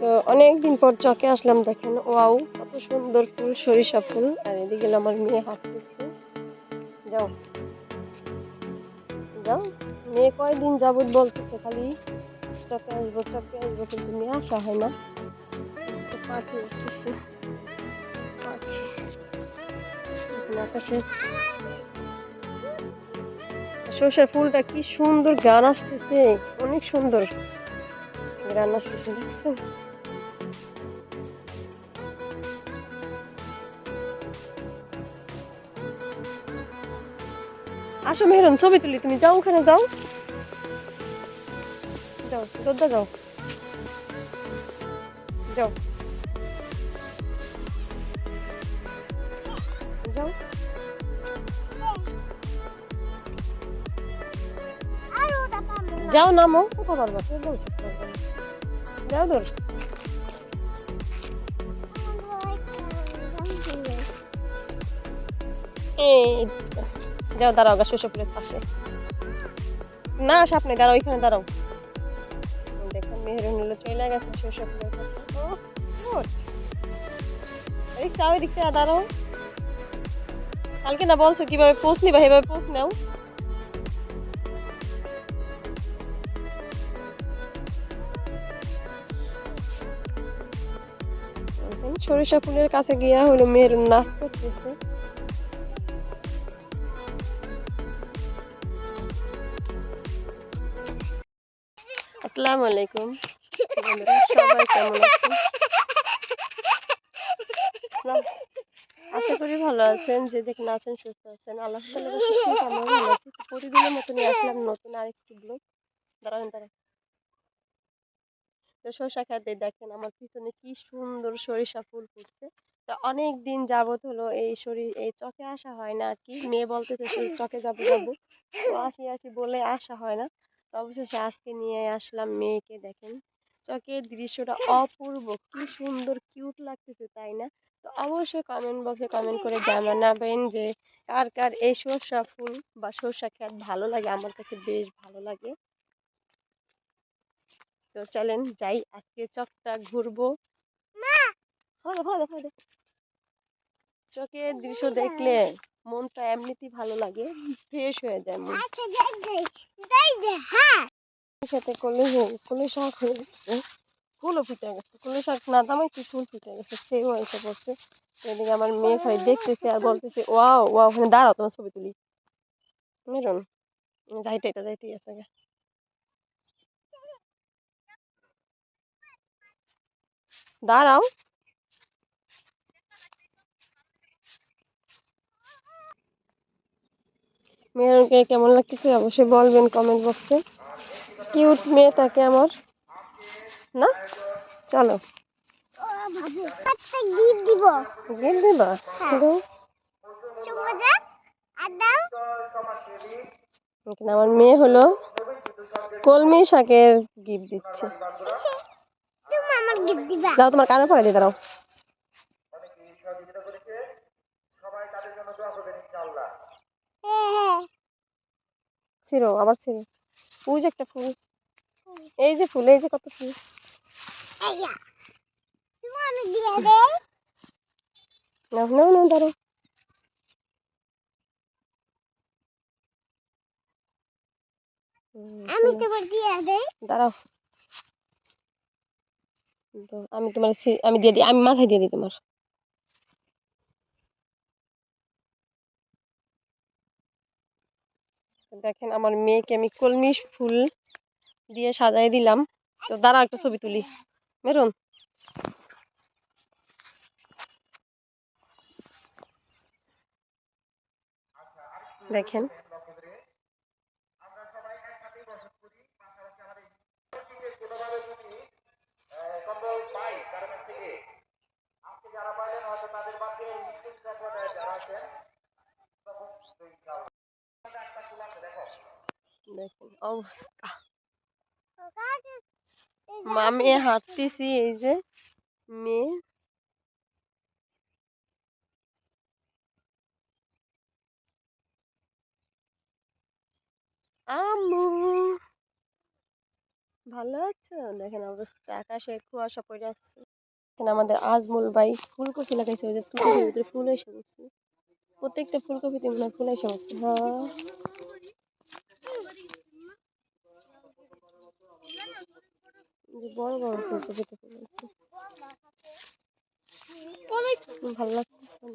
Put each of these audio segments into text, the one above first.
তো অনেকদিন পর চকে আসলাম, দেখেন, ওয়াও, কত সুন্দর ফুল, সরিষা ফুল। আর এদিকে আমার মেয়ে হাঁটতেছে। যাও। যাও। মেয়ে কয়দিন যাবত বলতেছে খালি, চকে আসব চকে আসব, কিন্তু মেয়ে আসা হয় না। পাখি উঠতেছে। আকাশে। সর্ষের ফুলটা কি সুন্দর গান আসতেছে। অনেক সুন্দর। গান আসতেছে আসো মেহরুন, ছবি তুলি তুমি, যাও ওখানে, যাও। যাও দোদ্দা যাও। যাও। যাও। যাও, নামো। কোথা পারবা যাও যাও দূর এই। যাও, দাঁড়াও, গা ফুলের পাশে। না সামনে দাঁড়াও, ওইখানে দাঁড়াও। দেখুন চলে গেছে থেকে দাঁড়াও। কালকে না বলছো কীভাবে নিবা এভাবে নাও। সরিষা ফুলের কাছে গিয়া হলো মেহরুন নাচ করতেছে। আসসালামু আলাইকুম। সবাই কেমন আছেন? আশা করি ভালো আছেন, যে যেখানে আছেন সুস্থ আছেন। আল্লাহ প্রতিদিনের মতনই আসলাম নতুন আরেকটি ব্লগ সরিষা দেখেন আমার পিছনে কি সুন্দর সরিষা ফুল ফুটছে। তো অনেক দিন যাবত হলো এই শরীর এই চকে আসা হয় না আর কি। মেয়ে বলতেছে, চকে যাব যাব। তো আসি আসি বলে আসা হয় না। তো অবশেষে আজকে নিয়ে আসলাম মেয়েকে দেখেন। চকের দৃশ্যটা অপূর্ব কি সুন্দর কিউট লাগতেছে তাই না? তো অবশ্যই কমেন্ট বক্সে কমেন্ট করে জানাবেন যে কার কার এই সরষা ফুল বা সরষা খেত ভালো লাগে আমার কাছে বেশ ভালো লাগে। তো চলেন যাই আজকে চকটা ঘুরবো। চকের দৃশ্য দেখলে মনটা এমনিতেই ভালো লাগে ফ্রেশ হয়ে যায় মন। সাথে কলে কলে শাক হয়ে গেছে ফুলও ফুটে গেছে কলে শাক না দামাই কি ফুল ফুটে গেছে সেও এসে পড়ছে। এদিকে আমার মেয়ে খাই দেখতেছে আর বলতেছে ওয়াও ওয়াও ওখানে দাঁড়াও তোমার ছবি তুলি। মেরুন যাইতে এটা যাইতেই আছে গা। দাঁড়াও। মেয়েরকে কেমন লাগতেছে অবশ্যই বলবেন কমেন্ট বক্সে কিউট মেয়েটাকে আমার। না? চলো। গিফট দিব। গিফট দিবা? এখানে আমার মেয়ে হলো কলমি শাকের গিফট দিচ্ছে। দাও তোমার কানে পরে দিয়ে দাঁড়াও। ছিড়ো আবার ছিড়ো। ওই যে একটা ফুল। এই যে ফুল এই যে কত ফুল। আমি তোমার দিয়ে দেই। দাঁড়াও। আমি তোমার আমি দিয়ে দিই আমি মাথায় দিয়ে দিই তোমার। দেখেন আমার মেয়েকে আমি কলমি ফুল দিয়ে সাজাই দিলাম। তো দাঁড়াও, একটা ছবি তুলি। মেরুন। দেখেন। দেখেন অবস্থা মা মেয়ে হাঁটতেছি এই যে মেয়ে আম্মু ভালো আছো দেখেন অবস্থা আকাশে কুয়াশা পড়ে আসছে এখানে আমাদের আজমল ভাই ফুলকপি লাগাইছে ওই যে ফুলকপির ভিতরে ফুল এসে পড়ছে প্রত্যেকটা ফুলকপিতে মনে হয় ফুল এসে পড়ছে হ্যাঁ বড় ভালো লাগতেছে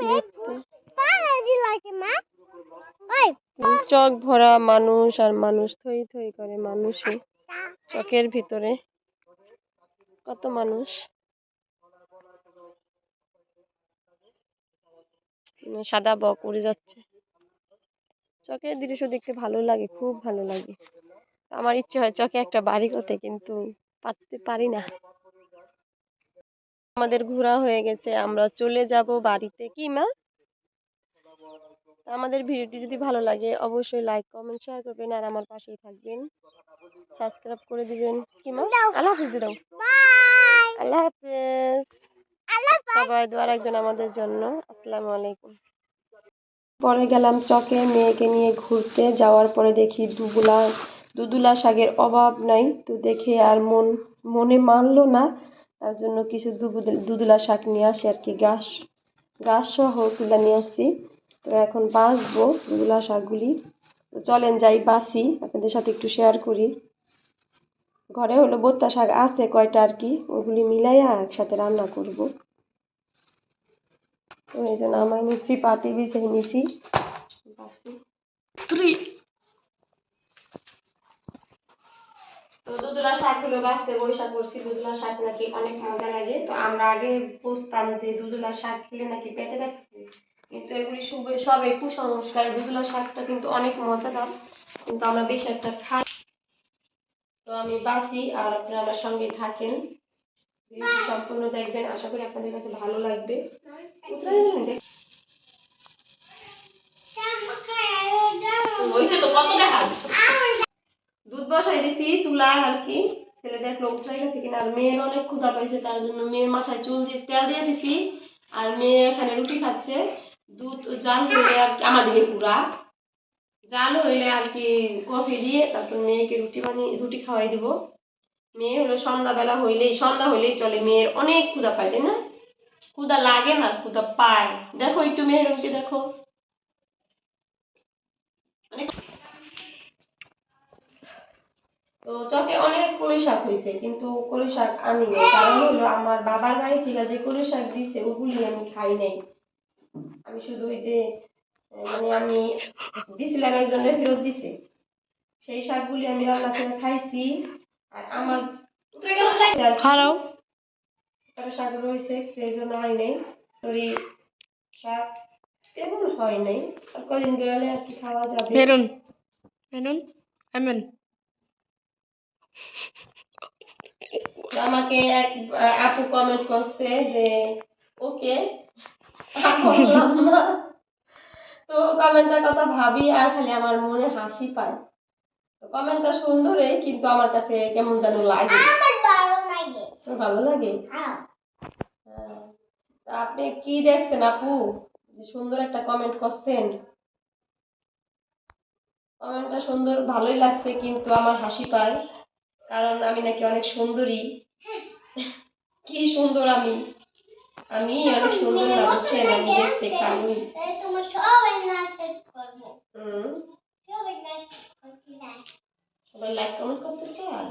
অনেক। চক ভরা মানুষ আর মানুষ থই থই করে মানুষে চকের ভিতরে কত মানুষ। সাদা বক উড়ে যাচ্ছে। চকের দৃশ্য দেখতে ভালো লাগে খুব ভালো লাগে। আমার ইচ্ছে হয় চকে একটা বাড়ি করতে কিন্তু পারতে পারি না। আমাদের ঘোরা হয়ে গেছে আমরা চলে যাব বাড়িতে কি মা? আমাদের ভিডিওটি যদি ভালো লাগে অবশ্যই লাইক কমেন্ট শেয়ার করবেন আর আমার পাশেই থাকবেন। সাবস্ক্রাইব করে দিবেন। কি মা? আল্লাহ হাফিজ দাও। বাই আল্লাহ হাফেজ। আল্লাহ সবাই দোয়া রাখবেন আমাদের জন্য। আসসালামু আলাইকুম। পরে গেলাম চকে মেয়েকে নিয়ে ঘুরতে যাওয়ার পরে দেখি দুবুলা দুদুলা শাকের অভাব নাই তো দেখে আর মন, মনে মানলো না। তার জন্য কিছু দুদুলা শাক নিয়ে আসি আর কি গাছ গাছ সহ তুলে নিয়ে আসি। তো এখন বাছবো দুদুলা শাকগুলি। তো চলেন যাই বাছি আপনাদের সাথে একটু শেয়ার করি। ঘরে হলো বোত্তা শাক আছে কয়টা আর কি, ওগুলি মিলাইয়া একসাথে রান্না করব। তো এই জন্য আমার নিচ্ছি, পাটি বিছিয়ে নিছি। বাসি তো দুদুলা শাকগুলো বাঁচতে বৈশাখ করছি দুদুলা শাক নাকি অনেক মজা লাগে। তো আমরা আগে বুঝতাম যে দুদুলা শাক খেলে নাকি পেটে হয়। কিন্তু এগুলি সবে সবে কুসংস্কার দুদুলা শাকটা কিন্তু অনেক মজাদার। কিন্তু আমরা বেশি একটা খাই তো আমি বাসি আর আপনারা আমার সঙ্গে থাকেন। সম্পূর্ণ দেখবেন আশা করি আপনাদের কাছে ভালো লাগবে। দেখ। তো কত দেখা দুধ বসাই দিছি চুলায় আর কি। ছেলে দেখল উঠে গেছে কিনা, আর মেয়ের অনেক ক্ষুধা পাইছে, তার জন্য মেয়ের মাথায় চুল দিয়ে তেল দিয়ে দিছি, আর মেয়ে এখানে রুটি খাচ্ছে। দুধ, জাল হইলে আর কি, আমার দিকে পুরা। জাল হইলে আর কি কফি দিয়ে তারপর মেয়েকে রুটি বানিয়ে, রুটি খাওয়াই দিব। মেয়ে হলো সন্ধ্যাবেলা হইলেই, সন্ধ্যা হইলেই চলে, মেয়ের অনেক ক্ষুধা পায়, তাই না? ক্ষুধা লাগে না, ক্ষুধা পায়। দেখো একটু মেয়ের রুটি দেখো। তো চকে অনেক কলই শাক হয়েছে কিন্তু কলই শাক আনি নাই। কারণ হলো আমার বাবার বাড়ি থেকে যে কলই শাক দিছে ওগুলি আমি খাই নাই। আমি শুধু ওই যে মানে আমি দিছিলাম একজনের ফেরত দিছে। সেই শাকগুলি আমি রান্না করে খাইছি আর আমার তারা শাক রয়েছে সেই জন্য আনি নাই। তরি শাক তেমন হয় নাই। আর কদিন গেলে আর কি খাওয়া যাবে? বেরুন বেরুন এমন আমাকে এক আপু কমেন্ট করছে যে ওকে না। তো কমেন্টটার কথা ভাবি আর খালি আমার মনে হাসি পায়। কমেন্টটা সুন্দরই কিন্তু আমার কাছে কেমন যেন লাগে। আমার ভালো লাগে। তোর ভালো লাগে? হ্যাঁ। তা আপনি কি দেখছেন আপু? যে সুন্দর একটা কমেন্ট করছেন। কমেন্টটা সুন্দর ভালোই লাগছে কিন্তু আমার হাসি পায়। কারণ আমি নাকি অনেক সুন্দরী। কি সুন্দর আমি। আমি অনেক সুন্দর না বুঝছেন? আমি দেখতে কামি সবাই লাইক কমেন্ট করতে চান?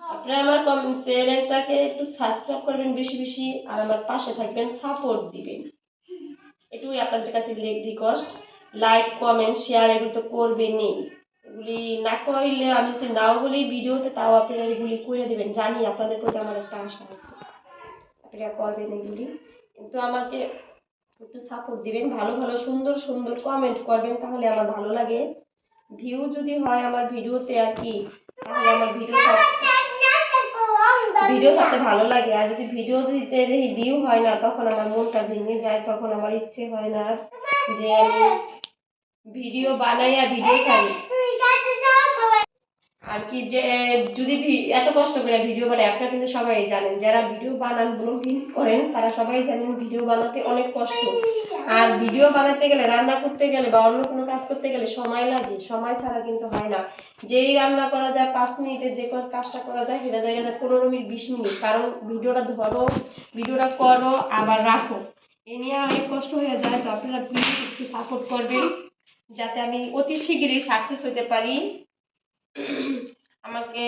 আপনারা আমার চ্যানেলটাকে একটু সাবস্ক্রাইব করবেন বেশি বেশি আর আমার পাশে থাকবেন সাপোর্ট দিবেন। এটুকুই আপনাদের কাছে রিকোয়েস্ট লাইক কমেন্ট শেয়ার এগুলো তো করবেনই। এগুলি না করলে আমি যদি নাও বলি ভিডিওতে তাও আপনারা এগুলি করে দেবেন। জানি আপনাদের প্রতি আমার একটা আশা আছে। আপনারা করবেন এগুলি। কিন্তু আমাকে একটু সাপোর্ট দিবেন, ভালো ভালো, সুন্দর সুন্দর কমেন্ট করবেন, তাহলে আমার ভালো লাগে। ভিউ যদি হয় আমার ভিডিওতে আর কি, তাহলে আমার ভিডিও ভিডিও করতে ভালো লাগে। আর যদি ভিডিও দিতে দেখি ভিউ হয় না, তখন আমার মনটা ভেঙে যায়, তখন আমার ইচ্ছে হয় না যে আমি ভিডিও বানাইয়া ভিডিও ছাড়ি তুই সাথে যাও সবাই আর কি যে, যদি এত কষ্ট করে ভিডিও বানাই আপনারা কিন্তু সবাই জানেন, যারা ভিডিও বানান ব্লগিং করেন, তারা সবাই জানেন ভিডিও বানাতে অনেক কষ্ট। আর ভিডিও বানাতে গেলে, রান্না করতে গেলে বা অন্য কোনো কাজ করতে গেলে সময় লাগে, সময় ছাড়া কিন্তু হয় না। যেই রান্না করা যায়, পাঁচ মিনিটে যে কাজটা করা যায়, সেটা জায়গায় পনেরো মিনিট, বিশ মিনিট, কারণ ভিডিওটা ধরো, ভিডিওটা করো, আবার রাখো। এ নিয়ে অনেক কষ্ট হয়ে যায়, তো আপনারা প্লিজ একটু সাপোর্ট করবেন, যাতে আমি অতি শীঘ্রই সাকসেস হতে পারি। আমাকে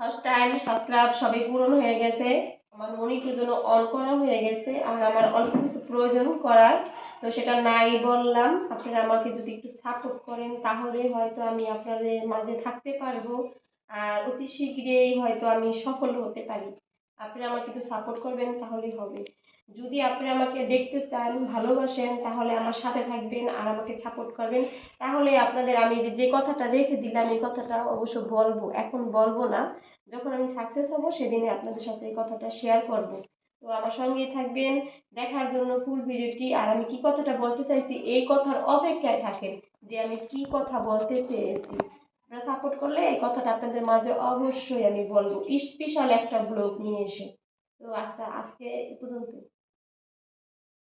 ফার্স্ট টাইম সাবস্ক্রাইব সবই পূরণ হয়ে গেছে। আমার মনিটুর জন্য অন করা হয়ে গেছে। আর আমার অল্প কিছু প্রয়োজন করার, তো সেটা নাই বললাম। আপনারা আমাকে যদি একটু সাপোর্ট করেন, তাহলে হয়তো আমি আপনাদের মাঝে থাকতে পারব। আর অতি শীঘ্রই হয়তো আমি সফল হতে পারি। আপনারা আমাকে একটু সাপোর্ট করবেন, তাহলেই হবে। যদি আপনি আমাকে দেখতে চান, ভালোবাসেন, তাহলে আমার সাথে থাকবেন আর আমাকে সাপোর্ট করবেন। তাহলে আপনাদের আমি যে যে কথাটা রেখে দিলাম, এই কথাটা অবশ্য বলব। এখন বলব না। যখন আমি সাকসেস হব, সেদিনে আপনাদের সাথে এই কথাটা শেয়ার করব। তো আমার সঙ্গেই থাকবেন। দেখার জন্য ফুল ভিডিওটি। আর আমি কি কথাটা বলতে চাইছি, এই কথার অপেক্ষায় থাকেন যে, আমি কি কথা বলতে চেয়েছি। আপনারা সাপোর্ট করলে এই কথাটা আপনাদের মাঝে অবশ্যই আমি বলব। স্পেশাল একটা ব্লগ নিয়ে এসে। তো আচ্ছা আজকে পর্যন্ত